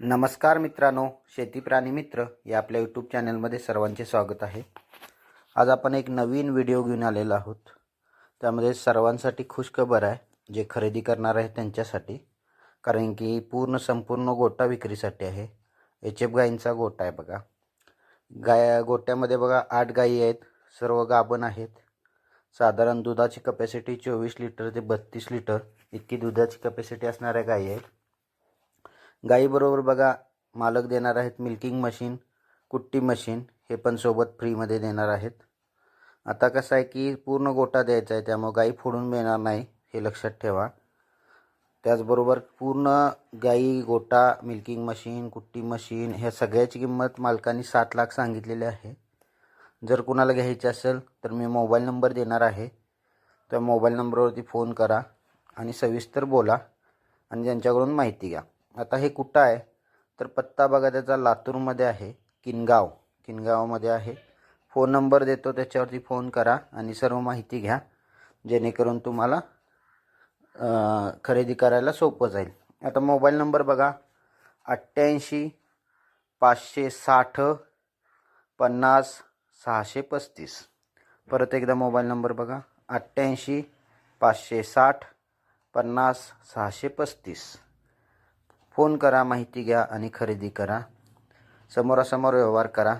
नमस्कार मित्रांनो शेती प्राणी मित्र या आपल्या यूट्यूब चॅनलमध्ये सर्वांचे स्वागत आहे. आज आपण एक नवीन व्हिडिओ घेऊन आलेलो आहोत. त्यामध्ये सर्वांसाठी खुशखबर आहे जे खरेदी करणार आहेत त्यांच्यासाठी. कारण की पूर्ण संपूर्ण गोटा विक्रीसाठी आहे. एच एफ गाईंचा गोटा आहे बघा. गाय गोट्यामध्ये बघा आठ गायी आहेत सर्व गाभण आहेत. साधारण दुधाची कपॅसिटी चोवीस लिटर ते बत्तीस लिटर इतकी दुधाची कपॅसिटी असणाऱ्या गायी आहेत. गाईबरोबर बघा मालक देणार आहेत मिल्किंग मशीन कुट्टी मशीन हे पण सोबत फ्रीमध्ये देणार आहेत. आता कसं आहे की पूर्ण गोटा द्यायचा आहे त्यामुळे गाई फोडून मिळणार नाही हे लक्षात ठेवा. त्याचबरोबर पूर्ण गाई गोटा मिल्किंग मशीन कुट्टी मशीन ह्या सगळ्याची किंमत मालकांनी सात लाख सांगितलेली आहे. जर कुणाला घ्यायची असेल तर मी मोबाईल नंबर देणार आहे. त्या मोबाईल नंबरवरती फोन करा आणि सविस्तर बोला आणि ज्यांच्याकडून माहिती घ्या. आता हे कुठं आहे? तर पत्ता बघा त्याचा लातूरमध्ये आहे किनगाव. किनगावमध्ये आहे. फोन नंबर देतो त्याच्यावरती फोन करा आणि सर्व माहिती घ्या. जेणेकरून तुम्हाला खरेदी करायला सोपं जाईल. आता मोबाईल नंबर बघा. अठ्ठ्याऐंशी पाचशे साठ पन्नास सहाशे पस्तीस. परत एकदा मोबाईल नंबर बघा. अठ्ठ्याऐंशी पाचशे साठ पन्नास सहाशे पस्तीस. फोन करा माहिती घ्या आणि खरेदी करा. समोरासमोर व्यवहार करा.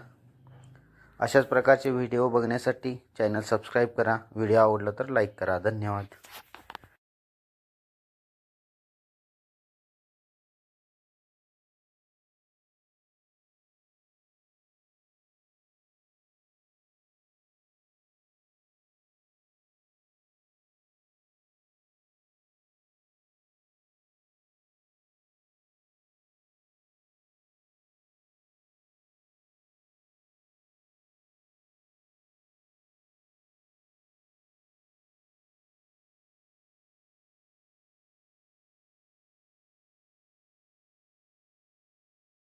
अशाच प्रकारचे व्हिडिओ बघण्यासाठी चॅनल सबस्क्राईब करा. व्हिडिओ आवडला तर लाईक करा. धन्यवाद.